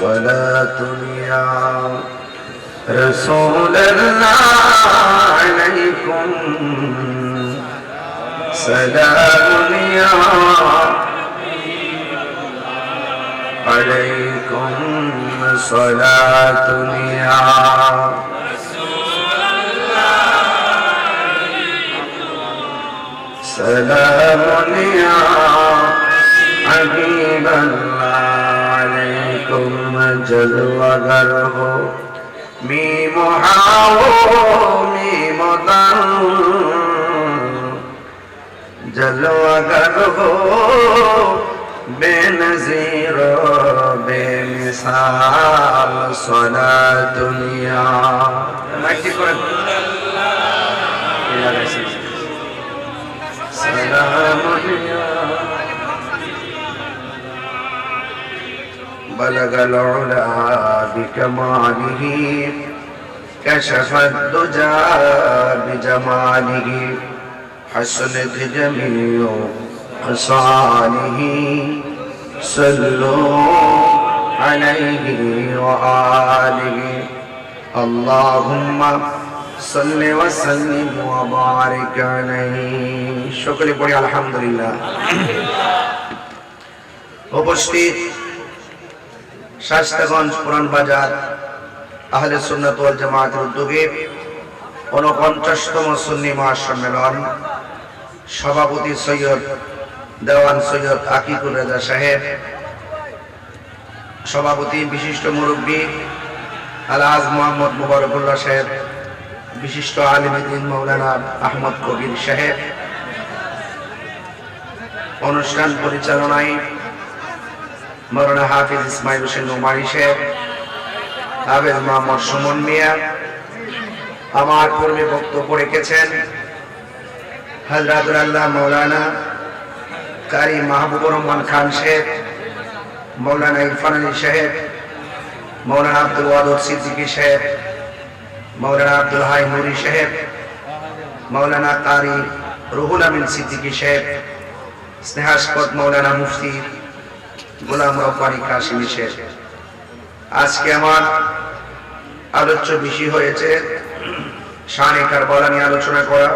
صلاة يا رسول الله عليكم سلام يا عليكم صلاة يا سلام يا حبيب الله عليكم جل وغره ميم حاو ميم ضم جل وغره بنزير بمثال صلاة دنيا মাইকটি بلغ العلا بكماله كشف الدجى بجماله حسنت جميع خصاله صلوا عليه وآله اللهم صل وسلم وبارك عليه شكرا পড়ি আলহামদুলিল্লাহ উপস্থিত শাস্তাগঞ্জ পুরান বাজার আহলে সুন্নাত ওয়াল জামাতের উদ্যোগে ঊনপঞ্চাশতম সুন্নি মহাসম্মেলন। সভাপতি সৈয়দ দেওয়ান সৈয়দ আকিকুর রাজা সাহেব, সভাপতি বিশিষ্ট মুরব্বী আলহাজ মোহাম্মদ মুবারকুল্লাহ সাহেব, বিশিষ্ট আলিমুদ্দিন মৌলানা আহমদ কবির সাহেব। অনুষ্ঠান পরিচালনায় মৌলানা হাফিজ ইসমাইল হোসেন নোমারি সাহেব, হাফিজ মোহাম্মদ সুমন মিয়া, আমার পূর্বে বক্তব্য রেখেছেন হজরাতুল আল্লাহ মৌলানা কারি মাহবুবুর রহমান খান সাহেব, মৌলানা ইরফান আলী সাহেব, মৌলানা আব্দুল ওয়াদুদ সিদ্দিকী সাহেব, মৌলানা আব্দুল হাই নুরি সাহেব, মৌলানা কারি রুহুল আমিন সিদ্দিকী সাহেব, স্নেহাস্পদ মৌলানা মুফতি গোলাম রব্বানি কাশিমি সাহেব আজকে আমার আলোচ্য বিষয় হয়েছে শানে কারবালা নিয়ে আলোচনা করা।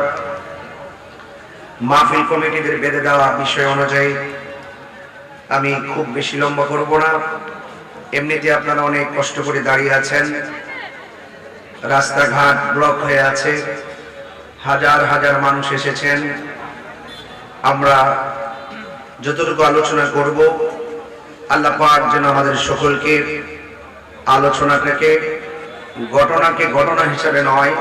মাহফিল কমিটিদের বেঁধে দেওয়া বিষয় অনুযায়ী আমি খুব বেশি লম্বা করব না। এমনিতে আপনারা অনেক কষ্ট করে দাঁড়িয়ে আছেন। রাস্তাঘাট ব্লক হয়ে আছে। হাজার হাজার মানুষ এসেছেন। আমরা যতটুকু আলোচনা করব আল্লাহ পাক যেন আমাদের সকলকে আলোচনাটাকে ঘটনাকে ঘটনা হিসাবে নয়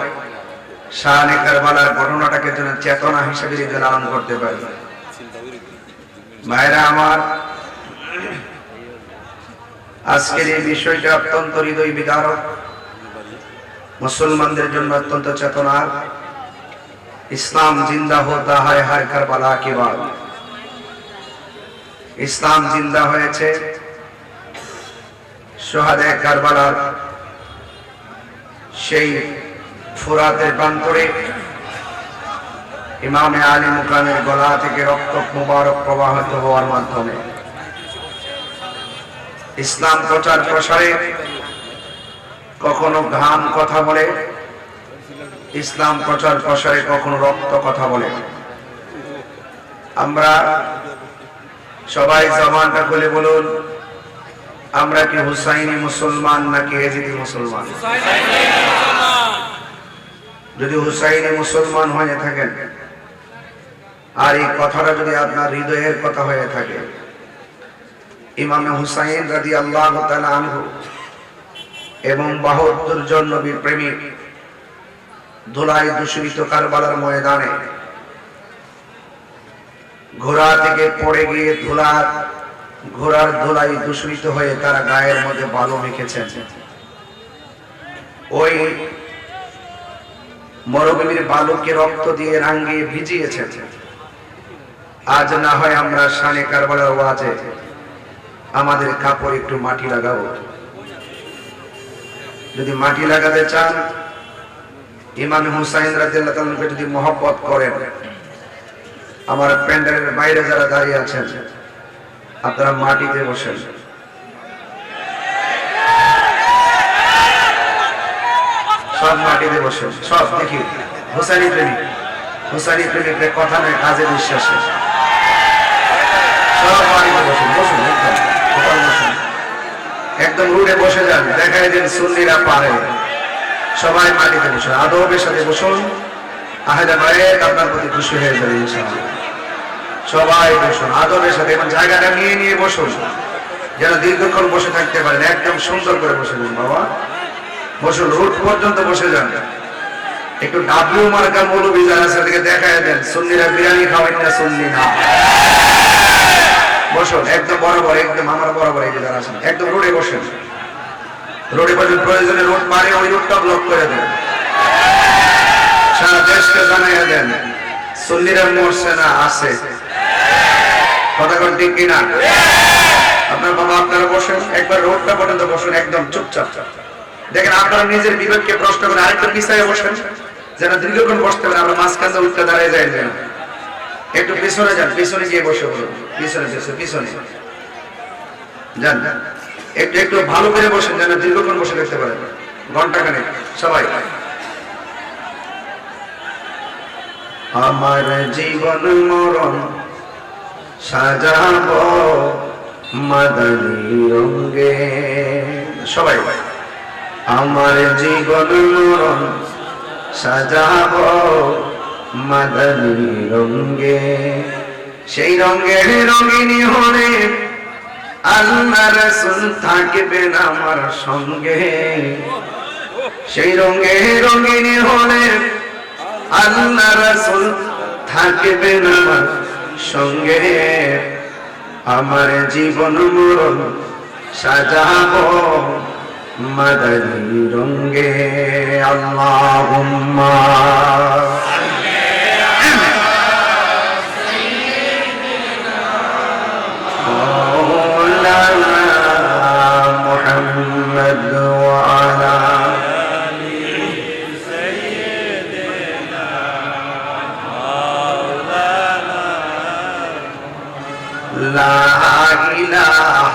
শাহানে কারবালার ঘটনাটাকে যেন চেতনা হিসাবে যদি লালন করতে পারি। ভাইরা আমার, আজকের এই বিষয়টা অত্যন্ত হৃদয় বিদারক। মুসলমানদের জন্য অত্যন্ত চেতনার। ইসলাম জিন্দা হতা হয় হায় কারবালা কি ইসলাম জিন্দা হয়েছে। সোহাদে কারবালার সেই ফুরাতের প্রান্তরে ইমামে আলী মুকামের গলা থেকে রক্ত মুবারক প্রবাহিত হওয়ার মাধ্যমে ইসলাম প্রচার প্রসারে কখনো ঘাম কথা বলে, ইসলাম প্রচার প্রসারে কখনো রক্ত কথা বলে। আমরা সবাই জবানটা খুলে বলুন, আমরা কি হুসাইনি মুসলমান নাকি এজিদি মুসলমান? যদি হুসাইনি মুসলমান হয়ে থাকেন, আর এই কথাটা যদি আপনার হৃদয়ের কথা হয়ে থাকে, ইমামে হুসাইন রাদি আল্লাহ আনহু এবং বাহাত্তর জন নবীর প্রেমিক ধুলাই দূষিত কারবালার ময়দানে ঘোড়া থেকে পড়ে গিয়ে ধুলার ঘোড়ার ধুলাই দূষিত হয়ে তারা গায়ের মধ্যে বালু মেখেছেন। ওই মরুভূমির বালুকে রক্ত দিয়ে রাঙ্গিয়ে ভিজিয়েছেন। আজ না হয় আমরা শানে কারবালার ওয়াজে আমাদের কাপড় একটু মাটি লাগাবো। যদি মাটি লাগাতে চান, ইমাম হুসাইন তাআলাকে যদি মহব্বত করেন আমার প্যান্ডেলের বাইরে যারা দাঁড়িয়ে আছেন, আপনারা মাটিতে বসেন। সব মাটিতে বসেন, সব দেখি। হোসানি প্রেমিক হোসানি প্রেমিকদের কথা নেই কাজে বিশ্বাসে। সব মাটিতে বসুন একদম বসুন। একদম রুটে বসে যান দেখায় দিন সুন্দিরা পারে। সবাই মাটিতে বসুন, আদবের সাথে বসুন। আহেদা ভাই আপনার প্রতি খুশি হয়ে যাবে সবাই বসুন, আদবের সাথে এবং জায়গাটা নিয়ে নিয়ে বসুন। যেন দীর্ঘক্ষণ বসে থাকতে পারেন, একদম সুন্দর করে বসে যান বাবা। বসুন, রুট পর্যন্ত বসে যান। একটু ডাব্লিউ মার্কা মৌলবী যারা তাদেরকে দেখায় দেন, সুন্নিরা বিরিয়ানি খাওয়াই না সুন্নি না। বসুন, একদম বরাবর একদম আমার বরাবর এই যারা আছেন, একদম রোডে বসেন। রোডে বসে প্রয়োজনে রোড মারে, ওই রোডটা ব্লক করে দেন। সারা দেশকে জানাইয়া দেন, সুন্নিরা মরছে না আছে। কথা আপনার বাবা আপনারা বসেন, একবার রোডটা পর্যন্ত বসুন, একদম চুপচাপ। দেখেন আপনারা নিজের বিবেককে প্রশ্ন আরেকটু বসেন, যেন দীর্ঘক্ষণ বসতে পারে আমরা মাঝখানে উঠতে দাঁড়িয়ে যাই যেন। একটু পিছনে যান, পিছনে গিয়ে বসে বলুন। পিছনে পিছনে পিছনে। যান। একটু একটু ভালো করে বসেন, যেন দীর্ঘক্ষণ বসে দেখতে পারেন। ঘণ্টা খানে সবাই। আমার জীবন মরণ সাজাব মাদানী রঙ্গে সবাই। আমার জীবন মরণ সাজাব মাদানী রঙ্গে সেই রঙের রঙিনী হলে আল্লাহ রসুল থাকবেন আমার সঙ্গে। সেই রঙে রঙিনী হলে আল্লাহ রসুল থাকবেন আমার সঙ্গে। আমার জীবন মরণ সাজাবো মাদারি রঙ্গে আল্লাহ لا إله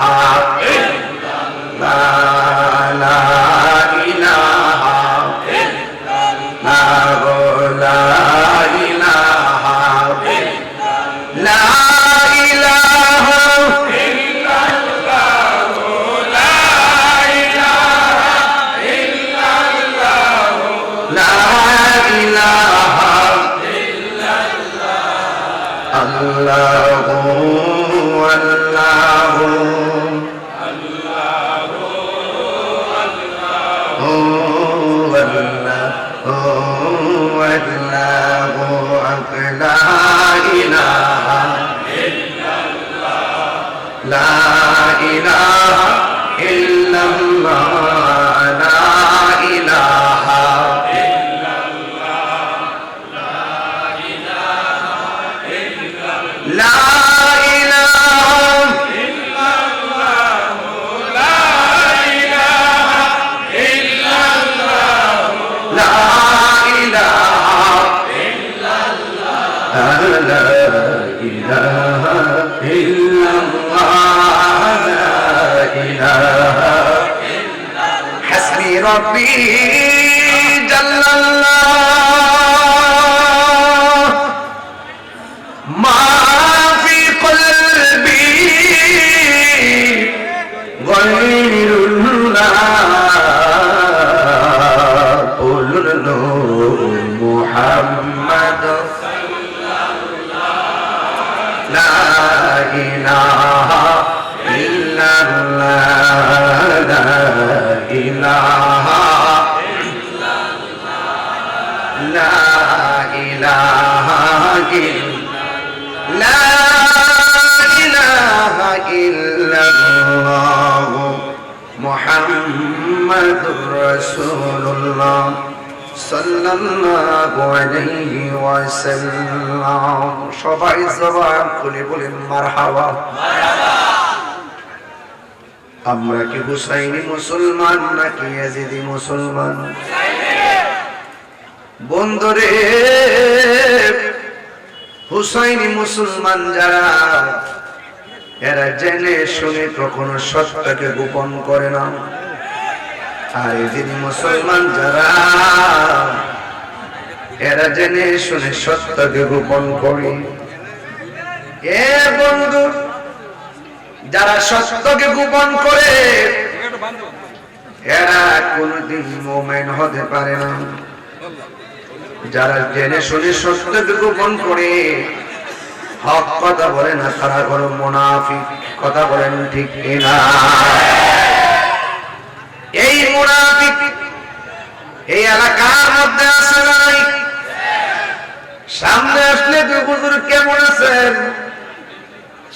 محمد رسول الله صلى الله عليه وسلم সবাই জবান খুলে বলেন মারহাবা আমরা কি হুসাইনি মুসলমান নাকি ইয়াজিদি মুসলমান বন্ধুরে হুসাইনি মুসলমান যারা এরা জেনে শুনে কখনো সত্যকে গোপন করে না আর এদিন মুসলমান যারা, এরা জেনে শুনে সত্যকে গোপন করি। এ বন্ধু, যারা সত্যকে গোপন করে, এরা কোনদিন মোমেন হতে পারে না। যারা জেনে শুনে সত্যকে গোপন করে, হক কথা বলে না, তারা কোনো মুনাফিক কথা বলেন ঠিক কিনা। মুনাফিক, এই এলাকার মধ্যে আছে নাই? সামনে আসলে তুই হুজুর কেমন আছেন?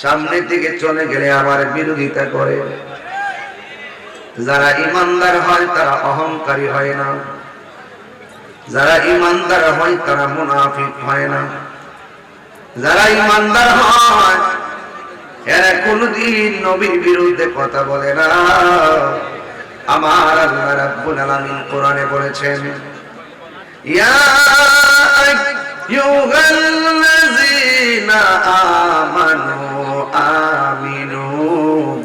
সামনে থেকে চলে গেলে আবার বিরোধিতা করে। যারা ইমানদার হয়, তারা অহংকারী হয় না। যারা ইমানদার হয়, তারা মুনাফিক হয় না। যারা ইমানদার হয়, এরা কোনদিন নবীর বিরুদ্ধে কথা বলে না। আমার আল্লাহ রাব্বুল আলামিন কোরআনে বলেছেন, ইয়া আইয়ুহাল্লাযীনা আমানু আমিনু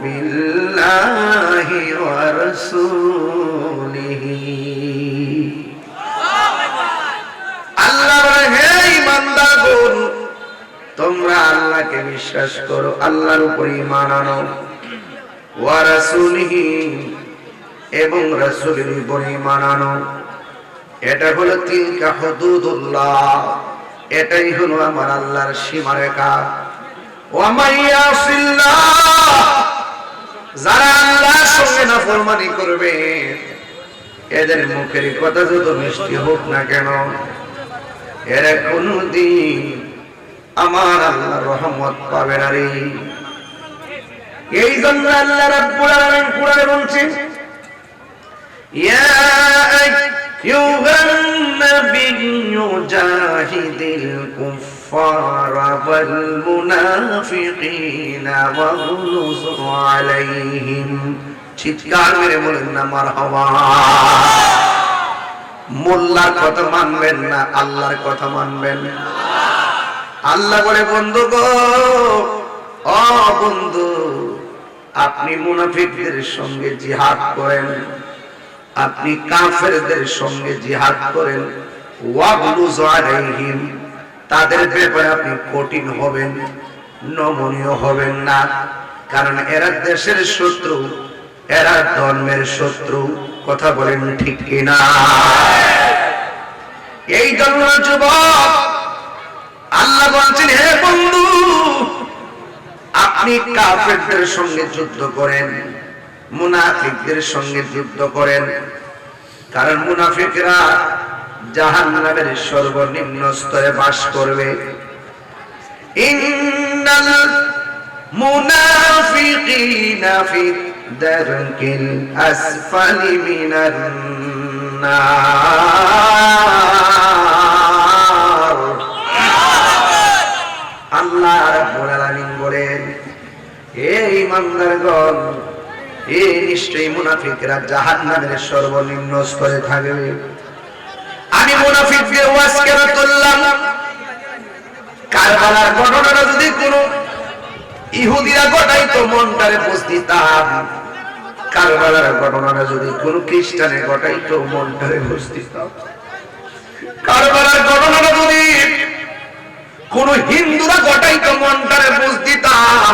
বিল্লাহি ওয়া রাসূলিহি। আল্লাহ বলে, হে তোমরা আল্লাহকে বিশ্বাস করো, আল্লাহর উপর ঈমান আনো। ওয়া এবং রাসূলের উপর মানানো। এটা হলো তিলকা হুদুদুল্লাহ। এটাই হলো আমার আল্লাহর সীমারেখা। এদের মুখের কথা যত মিষ্টি হোক না কেন আমার রহমত পাবে না রে। এই জন্য আল্লাহ রাব্বুল আইয়ুহান নাবিয়্যু জাহিদিল কুফফারা ওয়াল মুনাফিকিনা ওয়াগলুজ আলাইহিম চিৎকার মেরে বলেন না, মারহাবা। মোল্লার কথা মানবেন না, আল্লাহর কথা মানবেন। আল্লাহ বলে, বন্ধু গো, ও বন্ধু, আপনি মুনাফিকদের সঙ্গে জিহাদ করেন। আপনি কাফেরদের সঙ্গে জিহাদ করেন তাদের ব্যাপারে আপনি কঠিন হবেন, নমনীয় হবেন না। কারণ এরা দেশের শত্রু, এরা ধর্মের শত্রু, কথা বলেন ঠিক কিনা? এই জন্য যুবক, আল্লাহ বলছেন, হে বন্ধু, আপনি কাফেরদের সঙ্গে যুদ্ধ করেন মুনাফিকদের সঙ্গে যুদ্ধ করেন। কারণ মুনাফিকরা জাহান্নামের সর্বনিম্ন স্তরে বাস করবে। আল্লাহ রাব্বুল আলামিন বলেন, হে ইমানদারগণ এ নিশ্চয়ই মুনাফিকরা জাহান্নামের সর্বনিম্ন স্তরে থাকবে। আমি মুনাফিকদের ওয়াজ কেন তুললাম? কারবালার ঘটনাটা যদি কোনো ইহুদিরা ঘটাই তো মনটারে বুঝ কারবালার ঘটনাটা যদি কোন খ্রিস্টানে ঘটাই তো মনটারে বুঝ কারবালার ঘটনাটা যদি কোন হিন্দুরা ঘটাই তো মনটারে বুঝ দিতাম।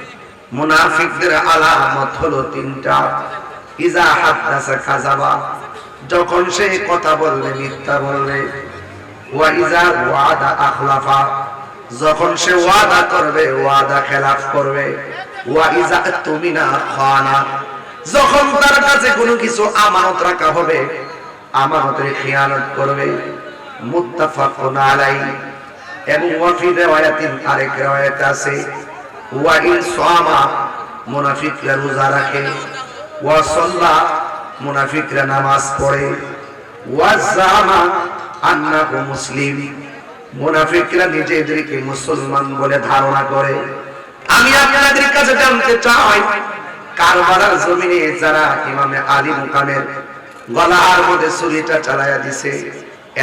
মুনাফিকদের আলামত হলো তিনটা। ইজা হাদাসা কাযাবা, যখন সে কথা বললে, মিথ্যা বললে। ওয়া ইজা ওয়াদা আখলাফা, যখন সে ওয়াদা করবে, ওয়াদা খেলাফ করবে। ওয়া ইজা তুমিনা খানা, যখন তার কাছে কোনো কিছু আমানত রাখা হবে, আমানতের খেয়ানত করবে। মুত্তাফাকুন আলাই এবং ওয়াফি রিওয়ায়াতিন আরেক রিওয়ায়াত আছে। ওয়া ইন মুনাফিকরা রোজা রাখে। ওয়া সাল্লা, মুনাফিকরা নামাজ পড়ে। ওয়াজামা আন্নাহু মুসলিম, মুনাফিকরা নিজেদেরকে মুসলমান বলে ধারণা করে। আমি আপনাদের কাছে জানতে চাই, কারবালার জমিনে যারা ইমামে আলী মুকামের গলার মধ্যে ছুরিটা চালায়া দিছে,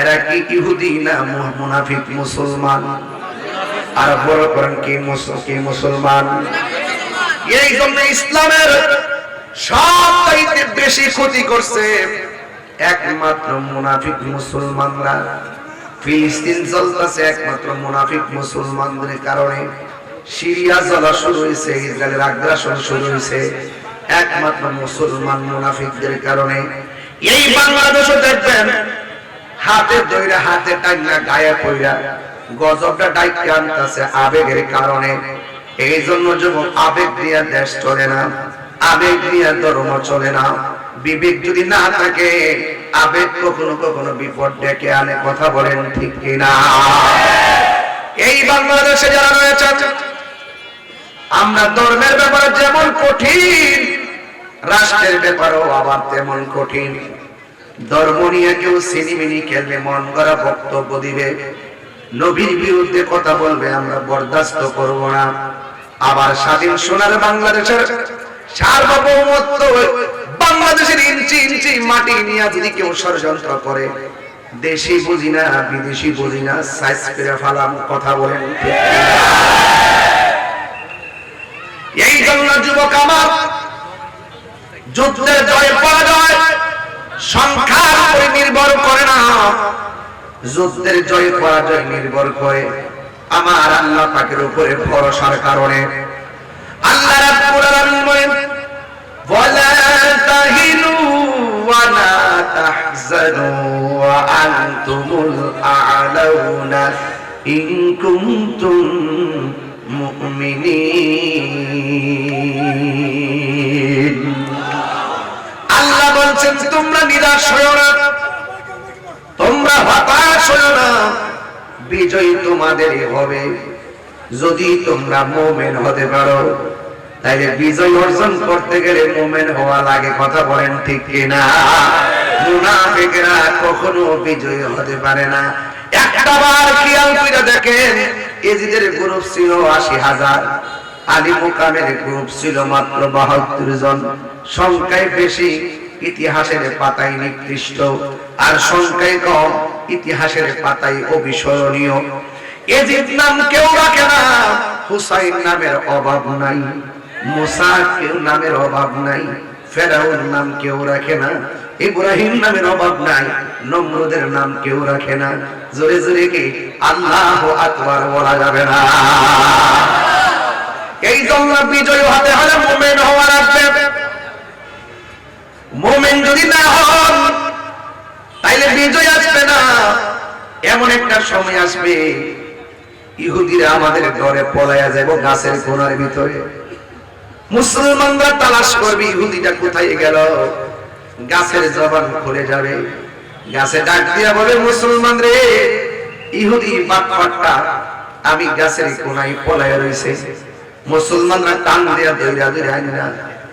এরা কি ইহুদি না মুনাফিক মুসলমান? আর বড় করেন কি কি মুসলমান? এই জন্য ইসলামের সবচাইতে বেশি ক্ষতি করছে একমাত্র মুনাফিক মুসলমানরা। ফিলিস্তিন চলতেছে একমাত্র মুনাফিক মুসলমানদের কারণে। সিরিয়া জ্বলা শুরু হয়েছে ইসরায়েলের আগ্রাসন শুরু হয়েছে একমাত্র মুসলমান মুনাফিকদের কারণে। এই বাংলাদেশও দেখবেন, হাতে দইরা হাতে টাইনা গায়ে পইরা গজবটা ডাইকে আনতেছে আবেগের কারণে। এই জন্য যুবক আবেগ দিয়া দেশ চলে না, আবেগ দিয়া ধর্ম চলে না। বিবেক যদি না থাকে, আবেগ কখনো কখনো বিপদ ডেকে আনে, কথা বলেন ঠিক কিনা? এই বাংলাদেশে যারা রয়েছে আমরা ধর্মের ব্যাপারে যেমন কঠিন, রাষ্ট্রের ব্যাপারেও আবার তেমন কঠিন। ধর্ম নিয়ে কেউ সিনিমিনি খেলবে মন করা বক্তব্য দিবে। নবীর বিরুদ্ধে কথা বলবে, আমরা বরদাস্ত করব না। আবার স্বাধীন সোনার বাংলাদেশের সার্বভৌমত্ব বাংলাদেশের ইঞ্চি ইঞ্চি মাটি নিয়ে যদি কেউ ষড়যন্ত্র করে, দেশি বুঝি না, বিদেশি বুঝি না, সাইজ করে ফালাম, কথা বলেন এই জন্য যুবক আমার, যুদ্ধের জয় পরাজয় সংখ্যার উপরে নির্ভর করে না। যুদ্ধের জয় পরাজয় নির্ভর করে। আমার আল্লাহ পাকের উপরে ভরসার কারণে। আল্লাহ আল্লাহ বলছেন, তোমরা নিরাশ না। তোমরা হতাশ হও না, বিজয় তোমাদেরই হবে। যদি তোমরা মোমেন হতে পারো, তাইলে বিজয় অর্জন করতে গেলে মোমেন হওয়া লাগে, কথা বলেন ঠিক কিনা? মুনাফিকরা কখনো বিজয় হতে পারে না। একটা বার খেয়াল করে দেখেন, এজিদের গ্রুপ ছিল আশি হাজার, আলী মুকামের গ্রুপ ছিল মাত্র বাহাত্তর জন। সংখ্যায় বেশি। ইতিহাসের পাতায় নিকৃষ্ট। আর সংখ্যায় কম, ইতিহাসের পাতায় অবিস্মরণীয়। এজিদ নাম কেউ রাখে না, হুসাইন নামের অভাব নাই, মুসা নামের অভাব নাই নাম কেউ রাখে না, ইব্রাহিম নামের অভাব নাই, নমরুদের নাম কেউ রাখে না। জোরে জোরে কি? আল্লাহ আকবার বলা যাবে না। এই জন্য বিজয় হতে হলে মোমেন হওয়া লাগবে। মোমেন যদি না হন, তাইলে বিজয় আসবে না। এমন একটা সময় আসবে, ইহুদিরা আমাদের ঘরে পলাইয়া যাব গাছের কোনার ভিতরে। মুসলমানরা তালাশ করবে, ইহুদিটা কোথায় গেল? গাছের জবান খুলে যাবে। গাছে ডাক দিয়া বলে, মুসলমান রে, ইহুদি বাটপাটটা আমি গাছের কোনায় পলাইয়া রইছে। মুসলমানরা টান দিয়া দইরা আনিনা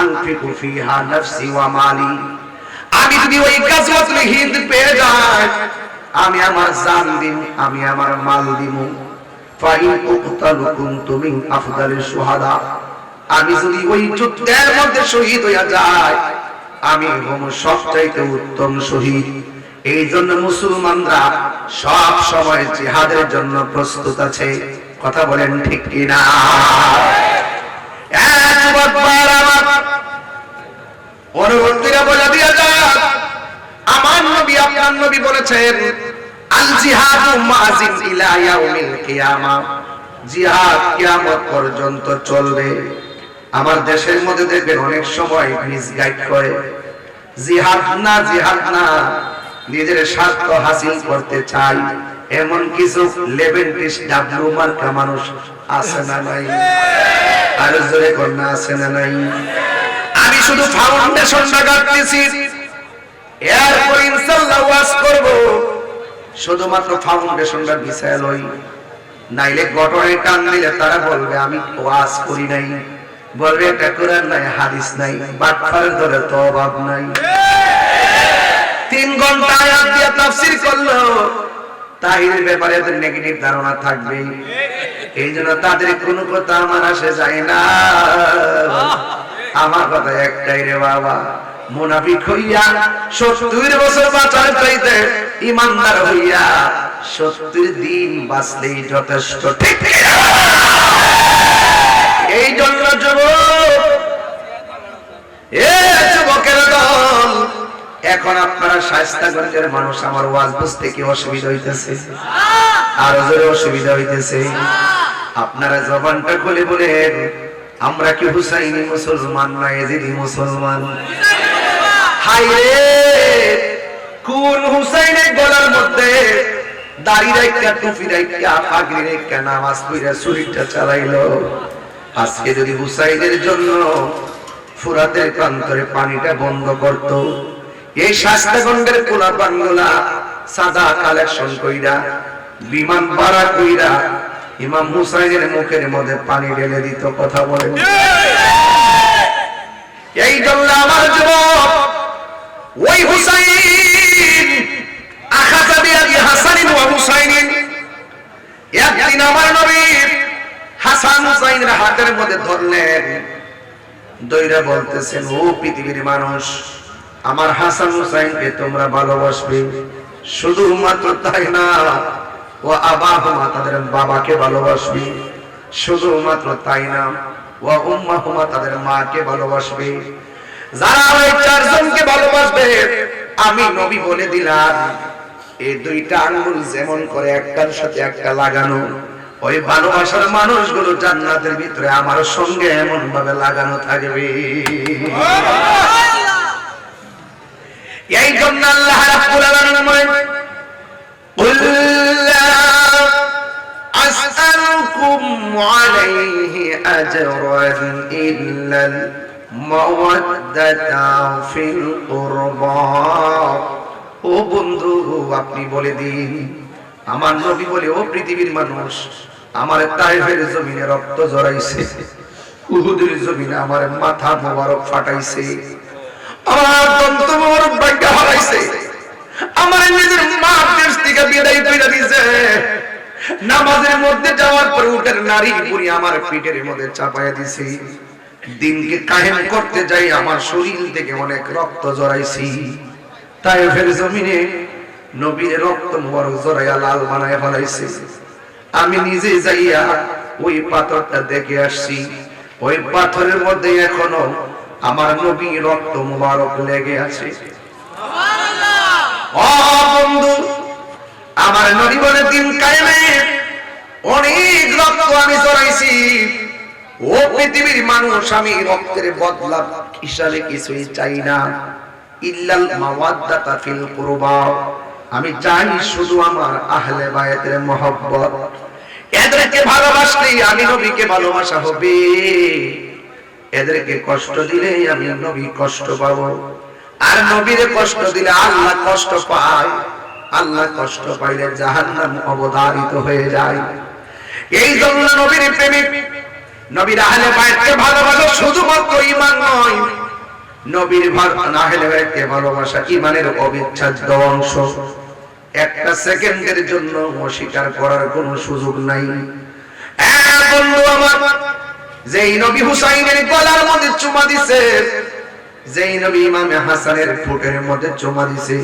আনফিকু ফিহা নাফসি ওয়া মালি। আমি যদি ওই গজওয়াতুল পেয়ে যাই, আমি আমার জান আমি আমার মাল দিব ফাইন উকতালু কুনতু মিন আফদালিশ শুহাদা। আমি যদি ওই যুদ্ধের মধ্যে শহীদ হইয়া যাই, আমি হম সবচাইতে উত্তম শহীদ। এই জন্য মুসলমানরা সব সময় জিহাদের জন্য প্রস্তুত আছে। কথা বলেন ঠিক কিনা? দিয়া আমার নবী, আপনার নবী বলেছেন, আল জিহাদু মাজিন ইলা ইয়াউমিল কিয়ামা। জিহাদ কিয়ামত পর্যন্ত চলবে। আমার দেশের মধ্যে দেখবেন অনেক সময় মিসগাইড করে, জিহাদ না জিহাদ না, নিজের স্বার্থ হাসিল করতে চাই। এমন কিছু লেভেন্টিস মার্কা মানুষ আছে না নাই? আর জোরে কন্যা আছে না নাই? শুধু ফাউন্ডেশনটা গাড়তেছি এরপর ইনশাআল্লাহ ওয়াজ করব। শুধুমাত্র ফাউন্ডেশনটা বিছায় লই। নাইলে গঠনে টান দিলে তারা বলবে, আমি ওয়াজ করি নাই। বলবে, এটা কোরআন নাই, হাদিস নাই। বাটফার ধরে তো অভাব নাই। তিন ঘণ্টা আয়াত দিয়ে তাফসীর করল। তাহিরের ব্যাপারে এদের নেগেটিভ ধারণা থাকবে। এই জন্য তাদের কোনো কথা আমার আসে যায় না। আমার কথা একটাই রে বাবা, মুনাফিক হইয়া সত্তর বছর বাঁচার চাইতে ইমানদার হইয়া সত্তর দিন বাঁচলেই যথেষ্ট, ঠিক এই জন্য যুবক, এ যুবকের দল, এখন আপনারা শাস্তাগঞ্জের মানুষ, আমার ওয়াজ বুঝতে কি অসুবিধা হইতেছে? আরও জোরে অসুবিধা হইতেছে। আপনারা জবানটা খুলে বলেন। আমরা কি হুসাইনি মুসলমান না এজিদি মুসলমান? কোন হুসাইনের গলার মধ্যে আজকে যদি হুসাইনের জন্য ফুরাতের পানিটা বন্ধ করত, এই কোলা কালেকশন কইরা, বিমান ভাড়া কইরা ইমাম হুসাইনের মুখের মধ্যে পানি ঢেলে দিত, কথা বলে এই জন্য আমার যুবক, ওই হুসাইন আখাজা বিয়াদি হাসানিন ওয়া হুসাইনিন, একদিন আমার নবীর হাসান হুসাইনের হাতের মধ্যে ধরলেন। দইরা বলতেছেন, ও পৃথিবীর মানুষ, আমার হাসান হুসাইনকে তোমরা ভালোবাসবে। শুধুমাত্র তাই না ও তাদের বাবাকে ভালোবাসবি। শুধুমাত্র তাই না ও তাদের মাকে ভালোবাসবি। যারা ওই চারজনকে ভালোবাসবে, আমি নবী বলে দিলাম, এই দুইটা আঙ্গুল যেমন করে একটার সাথে একটা লাগানো, ওই ভালোবাসার মানুষগুলো জান্নাতের ভিতরে আমার সঙ্গে এমন ভাবে লাগানো থাকবে। এই জন্য আল্লাহ রাব্বুল আলামিন বলেন أسألكم عليه أجرا إلا المودة في القربى ও বন্ধু আপনি বলে দিন আমার নবী বলে ও পৃথিবীর মানুষ আমার তাইফের জমিনে রক্ত জড়াইছে উহুদের জমিনে আমার মাথা মোবারক ফাটাইছে আমার দন্ত মোবারক মধ্যে যাওয়ার পর উঠের নারী পুরি আমার পিঠের মধ্যে চাপায় দিছে। দিনকে কায়েম করতে যাই আমার শরীর থেকে অনেক রক্ত জড়াইছি। তাই ফের জমিনে নবীর রক্ত মোবারক জড়াইয়া লাল বানায় ফেলাইছে। আমি নিজে যাইয়া ওই পাথরটা দেখে আসছি। ওই পাথরের মধ্যে এখনও আমার নবী রক্ত মোবারক লেগে আছে। বন্ধু আমার নবী বলে দিন কায়েমে। অনেক রক্ত আমি জড়াইছি ও পৃথিবীর মানুষ, আমি রক্তের বদলা হিসাবে কিছুই চাই না। ইল্লাল মাওয়াদ্দাতা ফিল কুরবা। আমি চাই শুধু আমার আহলে বায়াতের মহব্বত। এদেরকে ভালোবাসলেই আমি নবীকে ভালোবাসা হবে। এদেরকে কষ্ট দিলে আমি নবী কষ্ট পাবো। আর নবীরে কষ্ট দিলে আল্লাহ কষ্ট পায়। আল্লাহ কষ্ট পাইলে জাহান্নাম অবধারিত হয়ে যায়। এই জন্য নবীর প্রেমিক, নবীর আহলে বাইতকে ভালোবাসা শুধুমাত্র ঈমান নয়, নবীর আহলে বাইতকে ভালোবাসা ঈমানের অবিচ্ছেদ্য অংশ। একটা সেকেন্ডের জন্য অস্বীকার করার কোনো সুযোগ নাই। যেই নবী হুসাইনের গলার মধ্যে চুমা দিছে, যেই নবী ইমামে হাসানের ফুটের মধ্যে চুমা দিছে